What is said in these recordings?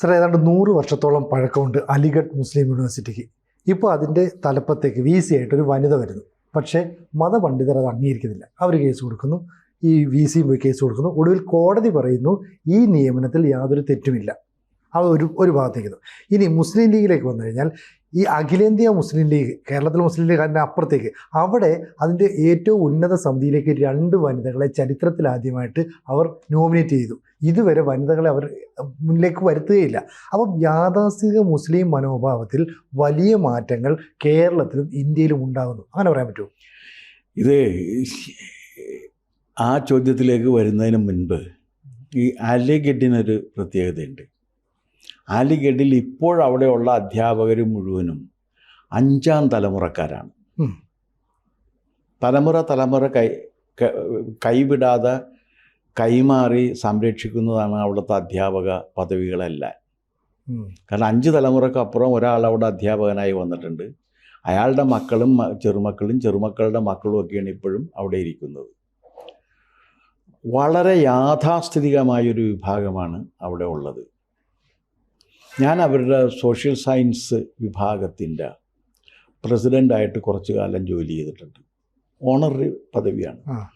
Sir ഏതാണ്ട് നൂറ് വർഷത്തോളം പഴക്കമുണ്ട് അലിഗഡ് മുസ്ലിം യൂണിവേഴ്സിറ്റിക്ക്. ഇപ്പോൾ അതിന്റെ തലപ്പത്തേക്ക് വി സി ആയിട്ടൊരു വനിത വരുന്നു. പക്ഷേ മതപണ്ഡിതർ അത് അംഗീകരിക്കുന്നില്ല. അവർ കേസ് കൊടുക്കുന്നു. ഈ വി സിയും പോയി കേസ് കൊടുക്കുന്നു. ഒടുവിൽ കോടതി പറയുന്നു ഈ നിയമനത്തിൽ യാതൊരു തെറ്റുമില്ല. അത് ഒരു ഒരു ഭാഗത്തേക്ക് ഇനി മുസ്ലിം ലീഗിലേക്ക് വന്നു കഴിഞ്ഞാൽ ഈ അഖിലേന്ത്യാ മുസ്ലിം ലീഗ് കേരളത്തിലെ മുസ്ലിം ലീഗ് അതിന്റെ അപ്പുറത്തേക്ക് അവിടെ അതിന്റെ ഏറ്റവും ഉന്നത സമിതിയിലേക്ക് രണ്ട് വനിതകളെ ചരിത്രത്തിൽ ആദ്യമായിട്ട് അവർ നോമിനേറ്റ് ചെയ്തു. ഇതുവരെ വനിതകളെ അവർ മുന്നിലേക്ക് വരുത്തുകയില്ല. അപ്പം യാഥാസ്ഥിക മുസ്ലിം മനോഭാവത്തിൽ വലിയ മാറ്റങ്ങൾ കേരളത്തിലും ഇന്ത്യയിലും ഉണ്ടാകുന്നു. അങ്ങനെ പറയാൻ പറ്റുമോ? ഇത് ആ ചോദ്യത്തിലേക്ക് വരുന്നതിന് മുൻപ് ഈ അലിഗഡിനൊരു പ്രത്യേകതയുണ്ട്. അലിഗഡിൽ ഇപ്പോഴവിടെയുള്ള അധ്യാപകർ മുഴുവനും അഞ്ചാം തലമുറക്കാരാണ്. തലമുറ തലമുറ കൈ ക- കൈവിടാതെ കൈമാറി സംരക്ഷിക്കുന്നതാണ് അവിടുത്തെ അധ്യാപക പദവികളെല്ലാം. കാരണം അഞ്ച് തലമുറക്കപ്പുറം ഒരാൾ അവിടെ അധ്യാപകനായി വന്നിട്ടുണ്ട്. അയാളുടെ മക്കളും ചെറുമക്കളും ചെറുമക്കളുടെ മക്കളും ഒക്കെയാണ് ഇപ്പോഴും അവിടെ ഇരിക്കുന്നത്. വളരെ യാഥാസ്ഥിതികമായൊരു വിഭാഗമാണ് അവിടെ ഉള്ളത്. ഞാൻ അവരുടെ സോഷ്യൽ സയൻസ് വിഭാഗത്തിന്റെ പ്രസിഡന്റായിട്ട് കുറച്ചു കാലം ജോലി ചെയ്തിട്ടുണ്ട്. ഓണററി പദവിയാണ്.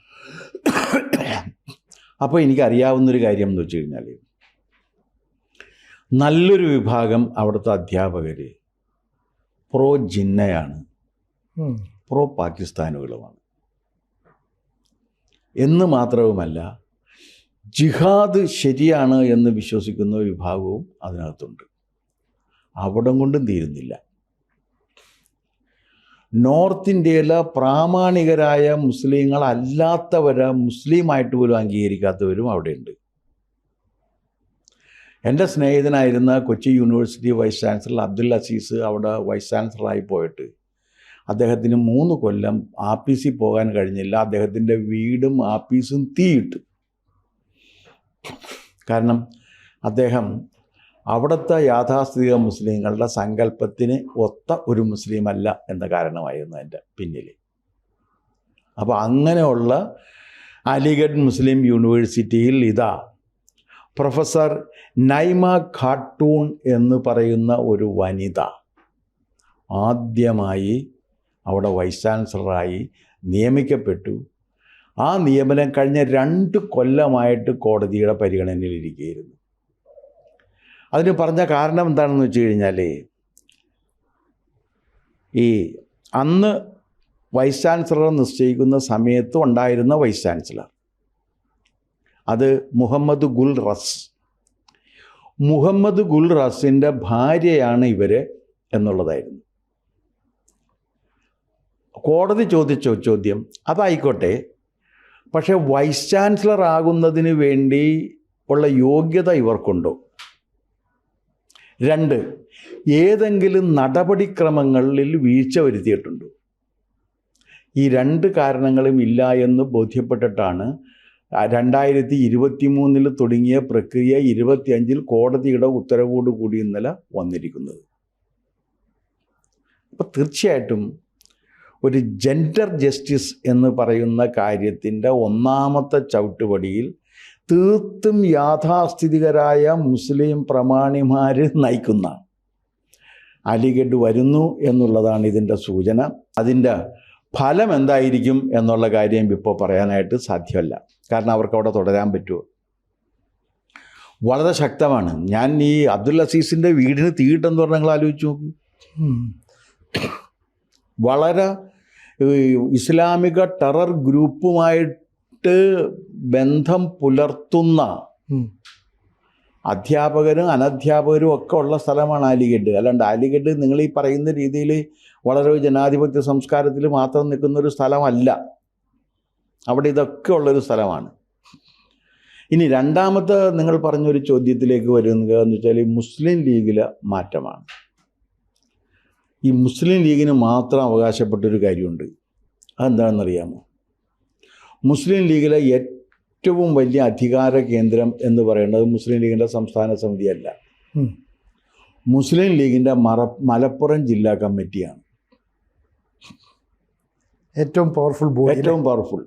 അപ്പോൾ എനിക്കറിയാവുന്നൊരു കാര്യം എന്ന് വെച്ച് കഴിഞ്ഞാൽ നല്ലൊരു വിഭാഗം അവിടുത്തെ അധ്യാപകർ പ്രോ ജിന്നയാണ്. പ്രോ പാകിസ്ഥാനുകളുമാണ്. എന്ന് മാത്രവുമല്ല ജിഹാദ് ശരിയാണ് എന്ന് വിശ്വസിക്കുന്ന വിഭാഗവും അതിനകത്തുണ്ട്. അവിടം കൊണ്ടും തീരുന്നില്ല നോർത്ത് ഇന്ത്യയിലെ പ്രാമാണികരായ മുസ്ലിങ്ങളല്ലാത്തവരെ മുസ്ലിമായിട്ട് പോലും അംഗീകരിക്കാത്തവരും അവിടെയുണ്ട്. എന്റെ സ്നേഹിതനായിരുന്ന Kochi university vice chancellor Abdul Aziz അവിടെ വൈസ് ചാൻസലറായി പോയിട്ട് അദ്ദേഹത്തിന് മൂന്ന് കൊല്ലം ആപ്പീസിൽ പോകാൻ കഴിഞ്ഞില്ല. അദ്ദേഹത്തിന്റെ വീടും ആപ്പീസും തീയിട്ടു. കാരണം അദ്ദേഹം അവിടുത്തെ യാഥാസ്ഥിതിക മുസ്ലിങ്ങളുടെ സങ്കല്പത്തിന് ഒത്ത ഒരു മുസ്ലിം അല്ല എന്ന കാരണമായിരുന്നു എന്റെ പിന്നിൽ അപ്പോൾ അങ്ങനെയുള്ള അലിഗഡ് മുസ്ലിം യൂണിവേഴ്സിറ്റിയിൽ ഇതാ പ്രൊഫസർ നൈമ ഖാട്ടൂൺ എന്ന് പറയുന്ന ഒരു വനിത ആദ്യമായി അവിടെ വൈസ് ചാൻസലറായി നിയമിക്കപ്പെട്ടു. ആ നിയമനം കഴിഞ്ഞ രണ്ട് കൊല്ലമായിട്ട് കോടതിയുടെ പരിഗണനയിലിരിക്കുകയായിരുന്നു. അതിന് പറഞ്ഞ കാരണം എന്താണെന്ന് വെച്ച് കഴിഞ്ഞാൽ ഈ അന്ന് വൈസ് ചാൻസലർ നിശ്ചയിക്കുന്ന സമയത്ത് ഉണ്ടായിരുന്ന വൈസ് ചാൻസലർ. അത് മുഹമ്മദ് ഗുൽ റസ് മുഹമ്മദ് ഗുൽ റസിന്റെ ഭാര്യയാണ് ഇവർ എന്നുള്ളതായിരുന്നു. കോടതി ചോദിച്ച ചോദ്യം അതായിക്കോട്ടെ പക്ഷേ വൈസ് ചാൻസലർ ആകുന്നതിന് വേണ്ടി ഉള്ള യോഗ്യത ഇവർക്കുണ്ടോ. രണ്ട് ഏതെങ്കിലും നടപടിക്രമങ്ങളിൽ വീഴ്ച വരുത്തിയിട്ടുണ്ടോ. ഈ രണ്ട് കാരണങ്ങളും ഇല്ല എന്ന് ബോധ്യപ്പെട്ടിട്ടാണ് രണ്ടായിരത്തി ഇരുപത്തി മൂന്നിൽ തുടങ്ങിയ പ്രക്രിയ ഇരുപത്തിയഞ്ചിൽ കോടതിയുടെ ഉത്തരവോടുകൂടി ഇന്നലെ വന്നിരിക്കുന്നത്. അപ്പോൾ തീർച്ചയായിട്ടും ഒരു ജെൻഡർ ജസ്റ്റിസ് എന്ന് പറയുന്ന കാര്യത്തിന്റെ ഒന്നാമത്തെ ചവിട്ടുപടിയിൽ തീർത്തും യാഥാസ്ഥിതികരായ മുസ്ലിം പ്രമാണിമാർ നയിക്കുന്ന അലിഗഡ് വരുന്നു എന്നുള്ളതാണ് ഇതിന്റെ സൂചന. അതിന്റെ ഫലം എന്തായിരിക്കും എന്നുള്ള കാര്യം ഇപ്പോൾ പറയാനായിട്ട് സാധ്യമല്ല. കാരണം അവർക്ക് അവിടെ തുടരാൻ പറ്റുമോ? വളരെ ശക്തമാണ്. ഞാൻ ഈ അബ്ദുൽ അസീസിന്റെ വീടിന് തീയിട്ടെന്ന് പറഞ്ഞാൽ നിങ്ങൾ ആലോചിച്ച് നോക്കും. വളരെ ഇസ്ലാമിക ടെറർ ഗ്രൂപ്പുമായിട്ട് ബന്ധം പുലർത്തുന്ന അധ്യാപകരും അനധ്യാപകരും ഒക്കെ ഉള്ള സ്ഥലമാണ് അലിഗഡ്. അല്ലാണ്ട് അലിഗഡ് നിങ്ങൾ ഈ പറയുന്ന രീതിയിൽ വളരെ ജനാധിപത്യ സംസ്കാരത്തിൽ മാത്രം നിൽക്കുന്ന ഒരു സ്ഥലമല്ല. അവിടെ ഇതൊക്കെ ഉള്ളൊരു സ്ഥലമാണ്. ഇനി രണ്ടാമത്തെ നിങ്ങൾ പറഞ്ഞൊരു ചോദ്യത്തിലേക്ക് വരുന്നത് എന്ന് വെച്ചാൽ മുസ്ലിം ലീഗിലെ മാറ്റമാണ്. ഈ മുസ്ലിം ലീഗിന് മാത്രം അവകാശപ്പെട്ടൊരു കാര്യമുണ്ട്. അതെന്താണെന്നറിയാമോ? മുസ്ലിം ലീഗിലെ ഏറ്റവും വലിയ അധികാര കേന്ദ്രം എന്ന് പറയുന്നത് മുസ്ലിം ലീഗിന്റെ സംസ്ഥാന സമിതിയല്ല. മുസ്ലിം ലീഗിന്റെ മറ മലപ്പുറം ജില്ലാ കമ്മിറ്റിയാണ്. ഏറ്റവും പവർഫുൾ ഏറ്റവും പവർഫുൾ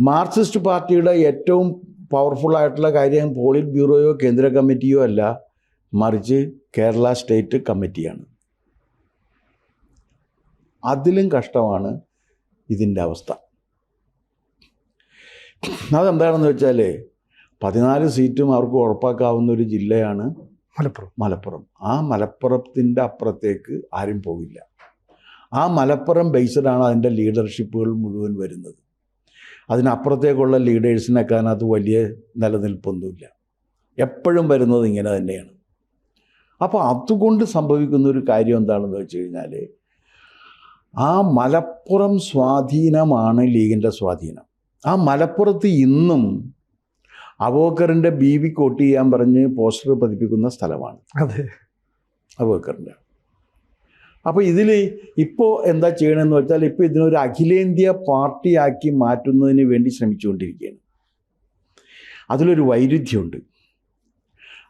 മാർക്സിസ്റ്റ് പാർട്ടിയുടെ ഏറ്റവും പവർഫുൾ ആയിട്ടുള്ള കാര്യം പോളിറ്റ് ബ്യൂറോയോ കേന്ദ്ര കമ്മിറ്റിയോ അല്ല. മറിച്ച് കേരള സ്റ്റേറ്റ് കമ്മിറ്റിയാണ്. അതിലും കഷ്ടമാണ് ഇതിന്റെ അവസ്ഥ. അതെന്താണെന്ന് വെച്ചാൽ പതിനാല് സീറ്റും അവർക്ക് ഉറപ്പാക്കാവുന്ന ഒരു ജില്ലയാണ് മലപ്പുറം. മലപ്പുറം. ആ മലപ്പുറത്തിന്റെ അപ്പുറത്തേക്ക് ആരും പോകില്ല ആ മലപ്പുറം ബേസ്ഡാണ് അതിന്റെ ലീഡർഷിപ്പുകൾ മുഴുവൻ വരുന്നത്. അതിനപ്പുറത്തേക്കുള്ള ലീഡേഴ്സിനൊക്കെ അതിനകത്ത് വലിയ നിലനിൽപ്പൊന്നുമില്ല. എപ്പോഴും വരുന്നത് ഇങ്ങനെ തന്നെയാണ്. അപ്പോൾ അതുകൊണ്ട് സംഭവിക്കുന്ന ഒരു കാര്യം എന്താണെന്ന് വെച്ച് കഴിഞ്ഞാൽ ആ മലപ്പുറം സ്വാധീനമാണ് ലീഗിന്റെ സ്വാധീനം. ആ മലപ്പുറത്ത് ഇന്നും അബോക്കറിന്റെ ബീവി കോട്ട് ചെയ്യാൻ പറഞ്ഞ് പോസ്റ്റർ പതിപ്പിക്കുന്ന സ്ഥലമാണ്. അതെ. അവോക്കറിന്റെ അപ്പോൾ ഇതിൽ ഇപ്പോൾ എന്താ ചെയ്യണമെന്ന് വെച്ചാൽ ഇപ്പോൾ ഇതിനൊരു അഖിലേന്ത്യാ പാർട്ടിയാക്കി മാറ്റുന്നതിന് വേണ്ടി ശ്രമിച്ചുകൊണ്ടിരിക്കുകയാണ്. അതിലൊരു വൈരുദ്ധ്യമുണ്ട്.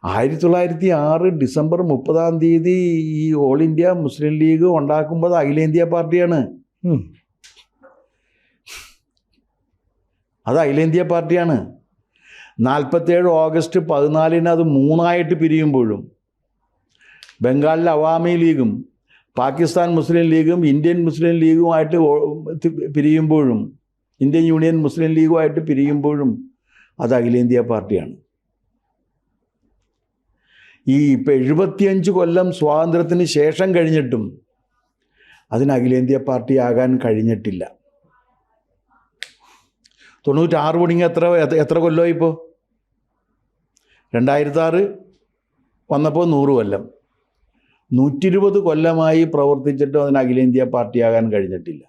ആയിരത്തി തൊള്ളായിരത്തി ആറ് ഡിസംബർ മുപ്പതാം തീയതി ഈ ഓൾ ഇന്ത്യ മുസ്ലിം ലീഗ് ഉണ്ടാക്കുമ്പോൾ അഖിലേന്ത്യാ പാർട്ടിയാണ്. അത് അഖിലേന്ത്യാ പാർട്ടിയാണ്. നാൽപ്പത്തേഴ് ഓഗസ്റ്റ് പതിനാലിന് അത് മൂന്നായിട്ട് പിരിയുമ്പോഴും ബംഗാളിലെ അവാമി ലീഗും പാകിസ്ഥാൻ മുസ്ലിം ലീഗും ഇന്ത്യൻ മുസ്ലിം ലീഗുമായിട്ട് പിരിയുമ്പോഴും ഇന്ത്യൻ യൂണിയൻ മുസ്ലിം ലീഗുമായിട്ട് പിരിയുമ്പോഴും അത് അഖിലേന്ത്യാ പാർട്ടിയാണ്. ഈ ഇപ്പം എഴുപത്തിയഞ്ച് കൊല്ലം സ്വാതന്ത്ര്യത്തിന് ശേഷം കഴിഞ്ഞിട്ടും അതിന് അഖിലേന്ത്യാ പാർട്ടി ആകാൻ കഴിഞ്ഞിട്ടില്ല. തൊണ്ണൂറ്റാറ് തുടങ്ങി എത്ര എത്ര- കൊല്ലമായി ഇപ്പോൾ രണ്ടായിരത്തി ആറ് വന്നപ്പോൾ നൂറ് കൊല്ലം. നൂറ്റി ഇരുപത് കൊല്ലമായി പ്രവർത്തിച്ചിട്ടും അതിന് അഖിലേന്ത്യാ പാർട്ടിയാകാൻ കഴിഞ്ഞിട്ടില്ല.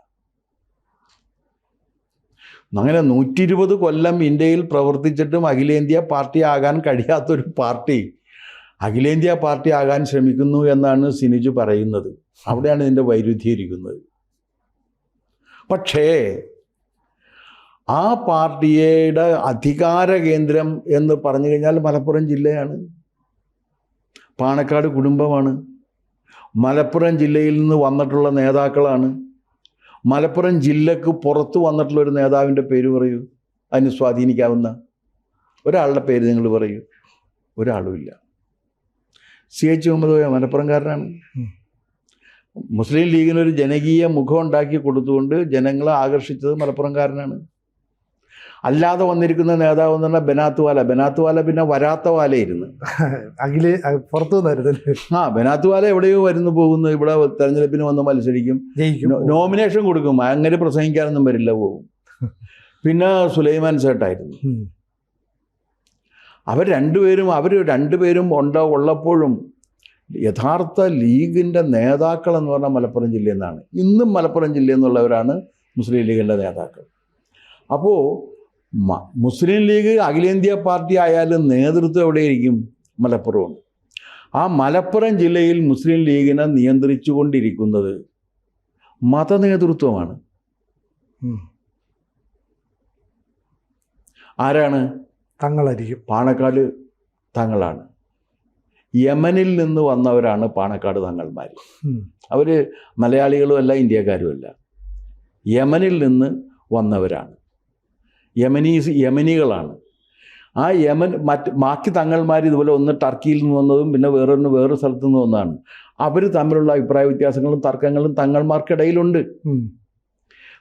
അങ്ങനെ നൂറ്റി ഇരുപത് കൊല്ലം ഇന്ത്യയിൽ പ്രവർത്തിച്ചിട്ടും അഖിലേന്ത്യാ പാർട്ടി ആകാൻ കഴിയാത്തൊരു പാർട്ടി അഖിലേന്ത്യാ പാർട്ടി ആകാൻ ശ്രമിക്കുന്നു എന്നാണ് സിനിജു പറയുന്നത്. അവിടെയാണ് ഇതിന്റെ വൈരുദ്ധ്യം ഇരിക്കുന്നത് പക്ഷേ ആ പാർട്ടിയുടെ അധികാര കേന്ദ്രം എന്ന് പറഞ്ഞു കഴിഞ്ഞാൽ മലപ്പുറം ജില്ലയാണ്. പാണക്കാട് കുടുംബമാണ്. മലപ്പുറം ജില്ലയിൽ നിന്ന് വന്നിട്ടുള്ള നേതാക്കളാണ്. മലപ്പുറം ജില്ലക്ക് പുറത്ത് വന്നിട്ടുള്ള ഒരു നേതാവിന്റെ പേര് പറയൂ. അതിന് സ്വാധീനിക്കാവുന്ന ഒരാളുടെ പേര് നിങ്ങൾ പറയൂ. ഒരാളുമില്ല സി എച്ച് മുഹമ്മദ് മലപ്പുറംകാരനാണ്. മുസ്ലിം ലീഗിനൊരു ജനകീയ മുഖം ഉണ്ടാക്കി കൊടുത്തുകൊണ്ട് ജനങ്ങളെ ആകർഷിച്ചത് മലപ്പുറംകാരനാണ്. അല്ലാതെ വന്നിരിക്കുന്ന നേതാവ് എന്ന് പറഞ്ഞാൽ ബനാത്ത് വാല ബനാത്ത് വാല പിന്നെ വരാത്ത വാലയിരുന്നു അഖിലേ പുറത്തു നിന്നായിരുന്നു ആ ബനാത്ത് വാല എവിടെയോ വരുന്നു പോകുന്നു. ഇവിടെ തെരഞ്ഞെടുപ്പിന് വന്ന് മത്സരിക്കും. നോമിനേഷൻ കൊടുക്കും. അങ്ങനെ പ്രസംഗിക്കാനൊന്നും വരില്ല പോകും. പിന്നെ സുലൈമാൻ സേട്ടായിരുന്നു. അവർ രണ്ടുപേരും അവർ രണ്ടുപേരും ഉണ്ട ഉള്ളപ്പോഴും യഥാർത്ഥ ലീഗിന്റെ നേതാക്കൾ എന്ന് പറഞ്ഞാൽ മലപ്പുറം ജില്ലയിൽ നിന്നാണ് ഇന്നും മലപ്പുറം ജില്ലയിൽ നിന്നുള്ളവരാണ് മുസ്ലിം ലീഗിന്റെ നേതാക്കൾ. അപ്പോൾ മുസ്ലിം ലീഗ് അഖിലേന്ത്യാ പാർട്ടി ആയാലും നേതൃത്വം എവിടെയിരിക്കും മലപ്പുറമാണ്. ആ മലപ്പുറം ജില്ലയിൽ മുസ്ലിം ലീഗിനെ നിയന്ത്രിച്ചു കൊണ്ടിരിക്കുന്നത് മതനേതൃത്വമാണ്. ആരാണ്? തങ്ങളായിരിക്കും പാണക്കാട് തങ്ങളാണ്. യമനിൽ നിന്ന് വന്നവരാണ് പാണക്കാട് തങ്ങൾമാർ. അവർ മലയാളികളുമല്ല ഇന്ത്യക്കാരുമല്ല യമനിൽ നിന്ന് വന്നവരാണ്. യമനീസ് യമനികളാണ്. ആ യമൻ മറ്റ് ബാക്കി തങ്ങൾമാർ ഇതുപോലെ ഒന്ന് ടർക്കിയിൽ നിന്ന് വന്നതും പിന്നെ വേറൊന്ന് വേറൊരു സ്ഥലത്തു നിന്ന് വന്നതാണ്. അവർ തമ്മിലുള്ള അഭിപ്രായ വ്യത്യാസങ്ങളും തർക്കങ്ങളും തങ്ങൾമാർക്കിടയിലുണ്ട്.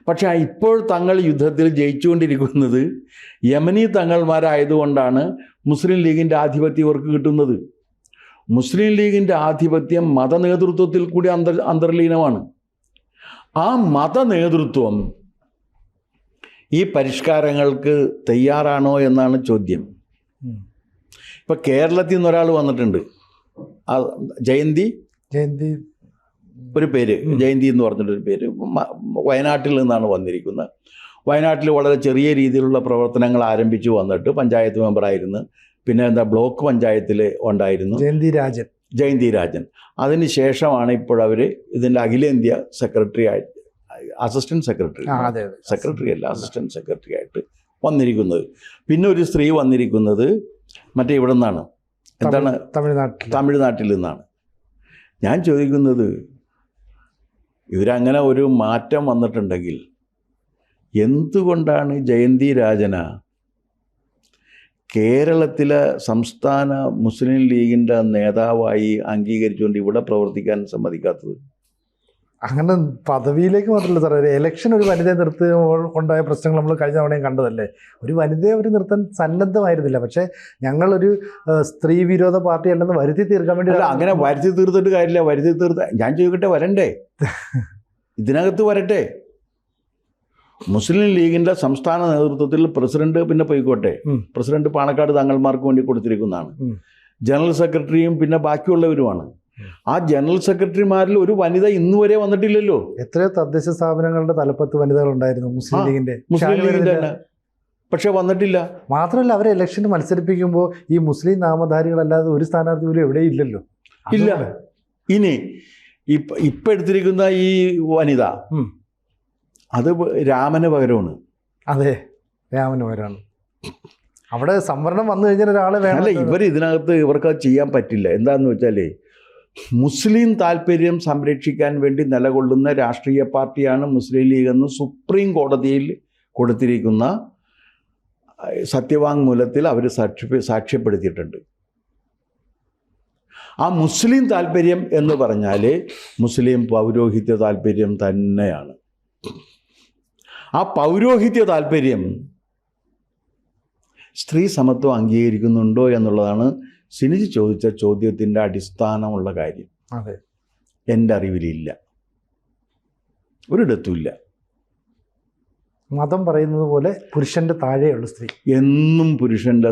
പക്ഷേ ഇപ്പോൾ തങ്ങൾ യുദ്ധത്തിൽ ജയിച്ചുകൊണ്ടിരിക്കുന്നത് യമനി തങ്ങൾമാരായതുകൊണ്ടാണ് മുസ്ലിം ലീഗിന്റെ ആധിപത്യം ഇവർക്ക് കിട്ടുന്നത്. മുസ്ലിം ലീഗിന്റെ ആധിപത്യം മതനേതൃത്വത്തിൽ കൂടി അന്തർ അന്തർലീനമാണ്. ആ മതനേതൃത്വം ഈ പരിഷ്കാരങ്ങൾക്ക് തയ്യാറാണോ എന്നാണ് ചോദ്യം. ഇപ്പം കേരളത്തിൽ നിന്നൊരാൾ വന്നിട്ടുണ്ട്. ജയന്തി. ജയന്തി ഒരു പേര്. ജയന്തി എന്ന് പറഞ്ഞിട്ടൊരു പേര് വയനാട്ടിൽ നിന്നാണ് വന്നിരിക്കുന്നത്. വയനാട്ടിൽ വളരെ ചെറിയ രീതിയിലുള്ള പ്രവർത്തനങ്ങൾ ആരംഭിച്ചു വന്നിട്ട് പഞ്ചായത്ത് മെമ്പറായിരുന്നു പിന്നെ എന്താ ബ്ലോക്ക് പഞ്ചായത്തിൽ ഉണ്ടായിരുന്നു. ജയന്തി രാജൻ. ജയന്തി രാജൻ. അതിന് ശേഷമാണ് ഇപ്പോഴവർ ഇതിന്റെ അഖിലേന്ത്യാ സെക്രട്ടറി ആയിട്ട് അസിസ്റ്റന്റ് സെക്രട്ടറി. സെക്രട്ടറി അല്ല അസിസ്റ്റന്റ് സെക്രട്ടറി ആയിട്ട് വന്നിരിക്കുന്നത്. പിന്നെ ഒരു സ്ത്രീ വന്നിരിക്കുന്നത് മറ്റേ ഇവിടെ നിന്നാണ്. എന്താണ്? തമിഴ്നാട്ടിൽ. തമിഴ്നാട്ടിൽ നിന്നാണ്. ഞാൻ ചോദിക്കുന്നത് ഇവരങ്ങനെ ഒരു മാറ്റം വന്നിട്ടുണ്ടെങ്കിൽ എന്തുകൊണ്ടാണ് ജയന്തി രാജന കേരളത്തിലെ സംസ്ഥാന മുസ്ലിം ലീഗിന്റെ നേതാവായി അംഗീകരിച്ചുകൊണ്ട് ഇവിടെ പ്രവർത്തിക്കാൻ സമ്മതിക്കാത്തത്? അങ്ങനെ പദവിയിലേക്ക് മാത്രമല്ല സാറേ ഒരു ഇലക്ഷൻ ഒരു വനിതയെ നിർത്തുമ്പോൾ ഉണ്ടായ പ്രശ്നങ്ങൾ നമ്മൾ കഴിഞ്ഞ തവണയും കണ്ടതല്ലേ? ഒരു വനിതയെ ഒരു നിർത്താൻ സന്നദ്ധമായിരുന്നില്ല. പക്ഷേ ഞങ്ങളൊരു സ്ത്രീ വിരോധ പാർട്ടി അല്ലെന്ന് വരുത്തി തീർക്കാൻ വേണ്ടി അങ്ങനെ വരുത്തി തീർത്തിട്ട് കാര്യമില്ല. വരുത്തി തീർത്ത ഞാൻ ചോദിക്കട്ടെ വരണ്ടേ? ഇതിനകത്ത് വരട്ടെ? മുസ്ലിം ലീഗിന്റെ സംസ്ഥാന നേതൃത്വത്തിൽ പ്രസിഡന്റ് പിന്നെ പോയിക്കോട്ടെ. പ്രസിഡന്റ് പാണക്കാട് തങ്ങൾമാർക്ക് വേണ്ടി കൊടുത്തിരിക്കുന്നതാണ്. ജനറൽ സെക്രട്ടറിയും പിന്നെ ബാക്കിയുള്ളവരുമാണ്. ആ ജനറൽ സെക്രട്ടറിമാരിൽ ഒരു വനിത ഇന്ന് വരെ വന്നിട്ടില്ലല്ലോ. എത്രയോ തദ്ദേശ സ്ഥാപനങ്ങളുടെ തലപ്പത്ത് വനിതകൾ ഉണ്ടായിരുന്നു മുസ്ലിം ലീഗിന്റെ. മുസ്ലിം ലീഗിന്റെ പക്ഷെ വന്നിട്ടില്ല. മാത്രമല്ല അവരെ ഇലക്ഷന് മത്സരിപ്പിക്കുമ്പോൾ ഈ മുസ്ലിം നാമധാരികളല്ലാതെ ഒരു സ്ഥാനാർത്ഥി പോലും എവിടെയും ഇല്ലല്ലോ. ഇല്ല. ഇനി ഇപ്പൊ ഇപ്പം എടുത്തിരിക്കുന്ന ഈ വനിത അത് രാമന് പകരമാണ്. അതെ രാമന് പകരമാണ്. അവിടെ സംവരണം വന്നു കഴിഞ്ഞാൽ ഒരാളെ വേണം അല്ല ഇവർ ഇതിനകത്ത് ഇവർക്ക് അത് ചെയ്യാൻ പറ്റില്ല. എന്താന്ന് വെച്ചാൽ മുസ്ലിം താല്പര്യം സംരക്ഷിക്കാൻ വേണ്ടി നിലകൊള്ളുന്ന രാഷ്ട്രീയ പാർട്ടിയാണ് മുസ്ലിം ലീഗ് എന്ന് സുപ്രീം കോടതിയിൽ കൊടുത്തിരിക്കുന്ന സത്യവാങ്മൂലത്തിൽ അവർ സാക്ഷി സാക്ഷ്യപ്പെടുത്തിയിട്ടുണ്ട്. ആ മുസ്ലിം താല്പര്യം എന്ന് പറഞ്ഞാൽ മുസ്ലിം പൗരോഹിത്യ താല്പര്യം തന്നെയാണ്. ആ പൗരോഹിത്യ താല്പര്യം സ്ത്രീ സമത്വം അംഗീകരിക്കുന്നുണ്ടോ എന്നുള്ളതാണ് സിനിജ് ചോദിച്ച ചോദ്യത്തിന്റെ അടിസ്ഥാനമുള്ള കാര്യം അതെ. എന്റെ അറിവിലില്ല. ഒരിടത്തുമില്ല. മതം പറയുന്നത് പോലെ പുരുഷന്റെ താഴെയുള്ള സ്ത്രീ. എന്നും പുരുഷന്റെ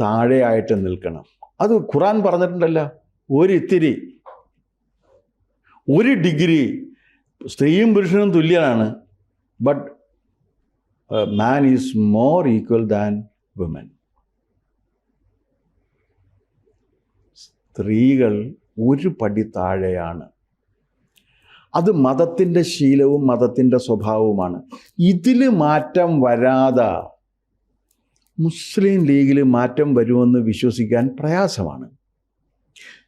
താഴെയായിട്ട് നിൽക്കണം. അത് ഖുറാൻ പറഞ്ഞിട്ടുണ്ടല്ലോ ഒരിത്തിരി ഒരു ഡിഗ്രി സ്ത്രീയും പുരുഷനും തുല്യനാണ്. But man is more equal than woman സ്ത്രീകൾ ഒരു പടി താഴെയാണ്. അത് മതത്തിന്റെ ശീലവും മതത്തിന്റെ സ്വഭാവവുമാണ്. ഇതിൽ മാറ്റം വരാതെ മുസ്ലിം ലീഗിൽ മാറ്റം വരുമെന്ന് വിശ്വസിക്കാൻ പ്രയാസമാണ്.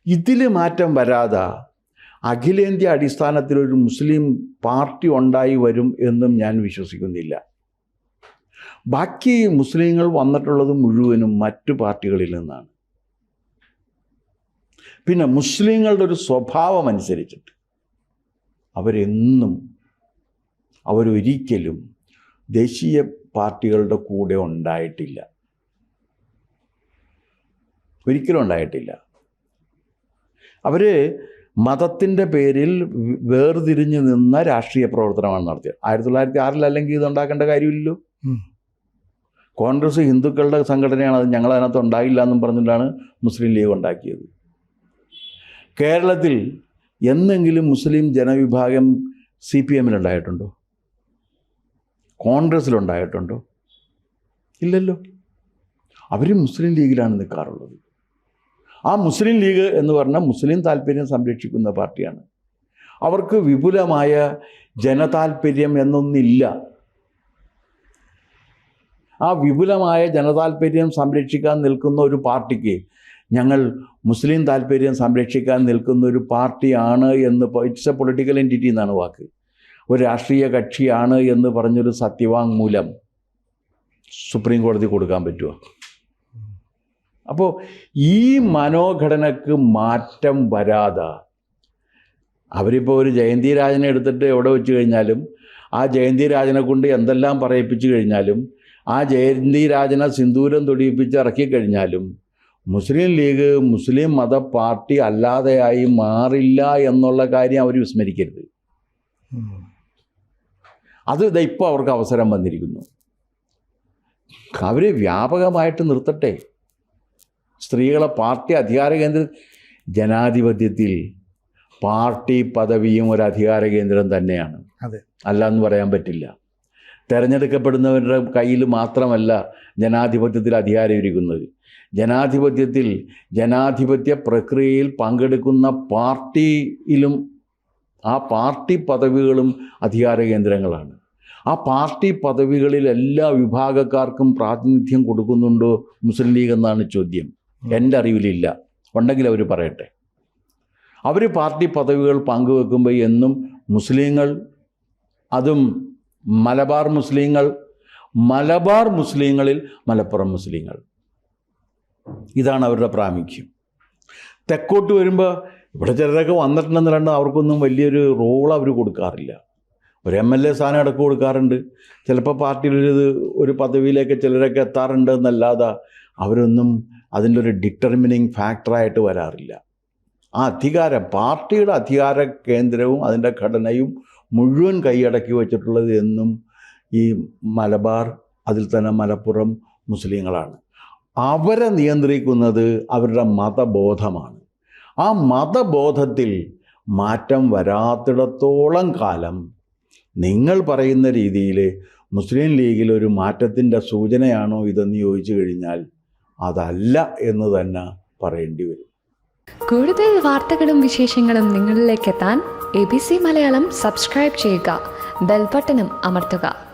ഇതിൽ മാറ്റം വരാതെ അഖിലേന്ത്യാ അടിസ്ഥാനത്തിൽ ഒരു മുസ്ലിം പാർട്ടി ഉണ്ടായി വരും എന്നും ഞാൻ വിശ്വസിക്കുന്നില്ല. ബാക്കി മുസ്ലിങ്ങൾ വന്നിട്ടുള്ളത് മുഴുവനും മറ്റു പാർട്ടികളിൽ നിന്നാണ്. പിന്നെ മുസ്ലിങ്ങളുടെ ഒരു സ്വഭാവം അനുസരിച്ചിട്ട് അവരെന്നും അവരൊരിക്കലും ദേശീയ പാർട്ടികളുടെ കൂടെ ഉണ്ടായിട്ടില്ല. ഒരിക്കലും ഉണ്ടായിട്ടില്ല. അവർ മതത്തിന്റെ പേരിൽ വേർതിരിഞ്ഞു നിന്ന രാഷ്ട്രീയ പ്രവർത്തനമാണ് നടത്തിയത്. ആയിരത്തി തൊള്ളായിരത്തി ആറിൽ അല്ലെങ്കിൽ ഇത് ഉണ്ടാക്കേണ്ട കാര്യമില്ലല്ലോ. കോൺഗ്രസ് ഹിന്ദുക്കളുടെ സംഘടനയാണ് അത് ഞങ്ങൾ അതിനകത്ത് ഉണ്ടായില്ല എന്നും പറഞ്ഞിട്ടാണ് മുസ്ലിം ലീഗ് ഉണ്ടാക്കിയത്. കേരളത്തിൽ എന്നെങ്കിലും മുസ്ലിം ജനവിഭാഗം സി പി എമ്മിലുണ്ടായിട്ടുണ്ടോ? കോൺഗ്രസ്സിലുണ്ടായിട്ടുണ്ടോ? ഇല്ലല്ലോ. അവർ മുസ്ലിം ലീഗിലാണ് നിൽക്കാറുള്ളത്. ആ മുസ്ലിം ലീഗ് എന്ന് പറഞ്ഞാൽ മുസ്ലിം താല്പര്യം സംരക്ഷിക്കുന്ന പാർട്ടിയാണ്. അവർക്ക് വിപുലമായ ജനതാല്പര്യം എന്നൊന്നില്ല. ആ വിപുലമായ ജനതാല്പര്യം സംരക്ഷിക്കാൻ നിൽക്കുന്ന ഒരു പാർട്ടിക്ക് ഞങ്ങൾ മുസ്ലിം താല്പര്യം സംരക്ഷിക്കാൻ നിൽക്കുന്ന ഒരു പാർട്ടിയാണ് എന്ന് ഇറ്റ്സ് എ പൊളിറ്റിക്കൽ എന്റിറ്റി എന്നാണ് വാക്ക്. ഒരു രാഷ്ട്രീയ കക്ഷിയാണ് എന്ന് പറഞ്ഞൊരു സത്യവാങ്മൂലം സുപ്രീം കോടതി കൊടുക്കാൻ പറ്റുമോ അപ്പോൾ ഈ മനോഘടനക്ക് മാറ്റം വരാതെ. അവരിപ്പോൾ ഒരു ജയന്തി രാജനെ എടുത്തിട്ട് എവിടെ വെച്ച് കഴിഞ്ഞാലും ആ ജയന്തി രാജനെ കൊണ്ട് എന്തെല്ലാം പറയിപ്പിച്ചു കഴിഞ്ഞാലും ആ ജയന്തി രാജനെ സിന്ദൂരം തൊടിയിപ്പിച്ച് ഇറക്കി കഴിഞ്ഞാലും മുസ്ലിം ലീഗ് മുസ്ലിം മത പാർട്ടി അല്ലാതെയായി മാറില്ല എന്നുള്ള കാര്യം അവർ വിസ്മരിക്കരുത്. അത് ഇതാ ഇപ്പോൾ അവർക്ക് അവസരം വന്നിരിക്കുന്നു. അവർ വ്യാപകമായിട്ട് നിർത്തട്ടെ. സ്ത്രീകളെ പാർട്ടി അധികാര കേന്ദ്ര ജനാധിപത്യത്തിൽ പാർട്ടി പദവിയും ഒരു അധികാര കേന്ദ്രം തന്നെയാണ്. അതെ. അല്ല എന്ന് പറയാൻ പറ്റില്ല. തിരഞ്ഞെടുക്കപ്പെടുന്നവരുടെ കയ്യിൽ മാത്രമല്ല ജനാധിപത്യത്തിൽ അധികാരം ഇരിക്കുന്നത്. ജനാധിപത്യത്തിൽ ജനാധിപത്യ പ്രക്രിയയിൽ പങ്കെടുക്കുന്ന പാർട്ടിയിലും ആ പാർട്ടി പദവികളും അധികാര കേന്ദ്രങ്ങളാണ്. ആ പാർട്ടി പദവികളിൽ എല്ലാ വിഭാഗക്കാർക്കും പ്രാതിനിധ്യം കൊടുക്കുന്നുണ്ടോ മുസ്ലിം ലീഗ് എന്നാണ് ചോദ്യം. എന്റെ അറിവിലില്ല. ഉണ്ടെങ്കിൽ അവർ പറയട്ടെ. അവർ പാർട്ടി പദവികൾ പങ്കുവെക്കുമ്പോൾ എന്നും മുസ്ലിങ്ങൾ അതും മലബാർ മുസ്ലിങ്ങൾ മലബാർ മുസ്ലിങ്ങളിൽ മലപ്പുറം മുസ്ലിങ്ങൾ. ഇതാണ് അവരുടെ പ്രാമുഖ്യം. തെക്കോട്ട് വരുമ്പോൾ ഇവിടെ ചിലരൊക്കെ വന്നിട്ടുണ്ടെന്നല്ലാണ്ട് അവർക്കൊന്നും വലിയൊരു റോൾ അവർ കൊടുക്കാറില്ല. ഒരു എം എൽ എ സ്ഥാനം അടക്കം കൊടുക്കാറുണ്ട്. ചിലപ്പോൾ പാർട്ടിയിലൊരു ഒരു പദവിയിലേക്ക് ചിലരൊക്കെ എത്താറുണ്ട് എന്നല്ലാതെ അവരൊന്നും അതിന്റെ ഒരു ഡിറ്റർമിനിങ് ഫാക്ടറായിട്ട് വരാറില്ല. ആ അധികാരം പാർട്ടിയുടെ അധികാര കേന്ദ്രവും അതിന്റെ ഘടനയും മുഴുവൻ കൈയടക്കി വെച്ചിട്ടുള്ളത് എന്നും ഈ മലബാർ അതിൽ തന്നെ മലപ്പുറം മുസ്ലിങ്ങളാണ്. അവരെ നിയന്ത്രിക്കുന്നത് അവരുടെ മതബോധമാണ്. ആ മതബോധത്തിൽ മാറ്റം വരാത്തിടത്തോളം കാലം നിങ്ങൾ പറയുന്ന രീതിയിൽ മുസ്ലിം ലീഗിൽ ഒരു മാറ്റത്തിന്റെ സൂചനയാണോ ഇതെന്ന് ചോദിച്ചു കഴിഞ്ഞാൽ അതല്ല എന്ന് തന്നെ പറയേണ്ടി വരും. കൂടുതൽ വാർത്തകളും വിശേഷങ്ങളും നിങ്ങളിലേക്ക് എത്താൻ A B C Malayalam subscribe ചെയ്യുക. ബെൽബട്ടനും അമർത്തുക.